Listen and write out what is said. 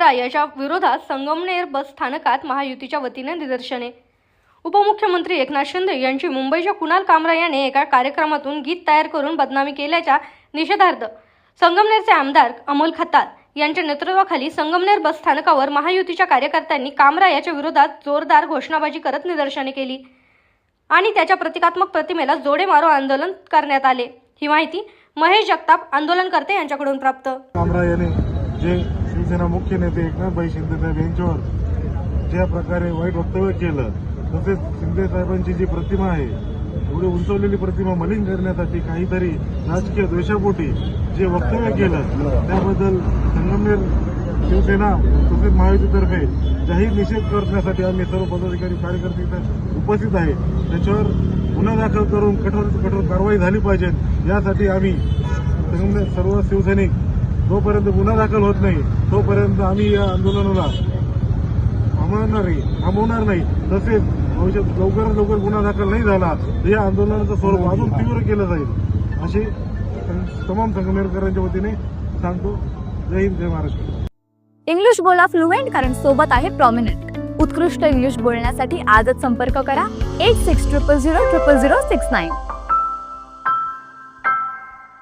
कामरा याच्या विरोधात संगमनेर बस स्थानकात महायुतीच्या वतीने निदर्शने. उपमुख्यमंत्री एकनाथ शिंदे यांची मुंबईच्या कुणाल कामरा याने एका कार्यक्रमातून गीत तयार करून बदनामी केल्याच्या निषेधार्थ संगमनेरचे आमदार अमोल खताल यांच्या नेतृत्वाखाली संगमनेर बस स्थानकावर महायुतीच्या कार्यकर्त्यांनी कामरा याच्या विरोधात जोरदार घोषणाबाजी करत निदर्शने केली आणि त्याच्या प्रतिकात्मक प्रतिमेला जोडे मारो आंदोलन करण्यात आले. ही माहिती महेश जगताप आंदोलनकर्ते यांच्याकडून प्राप्त. कामरा याने जे शिवसेना मुख्य नेते एकनाथभाई शिंदे यांच्यावर ज्या प्रकारे वाईट वक्तव्य केलं तसेच शिंदे साहेबांची जी प्रतिमा आहे एवढी उंचवलेली प्रतिमा मलिन करण्यासाठी काहीतरी राजकीय द्वेषापोटी जे वक्तव्य केलं त्याबद्दल संगमनेर शिवसेना तसेच महायुतीतर्फे जाहीर निषेध करण्यासाठी आम्ही सर्व पदाधिकारी कार्यकर्ते उपस्थित आहे. त्याच्यावर गुन्हा दाखल करून कठोर कठोर कारवाई झाली पाहिजे यासाठी आम्ही सर्व शिवसैनिक जोपर्यंत गुन्हा दाखल होत नाही तोपर्यंत आम्ही या आंदोलनाला थांबवणार नाही थांबवणार नाही. तसेच भविष्यात लवकरात लवकर गुन्हा दाखल नाही झाला तर या आंदोलनाचं स्वरूप अजून तीव्र केलं जाईल. असे तमाम संगमेरकरांच्या वतीने सांगतो. जय हिंद जय महाराष्ट्र. इंग्लिश बोला फ्लुएंट कारण सोबत आहे प्रॉमिनंट उत्कृष्ट इंग्लिश बोलण्यासाठी आजच संपर्क करा. Eight six triple zero triple zero six nine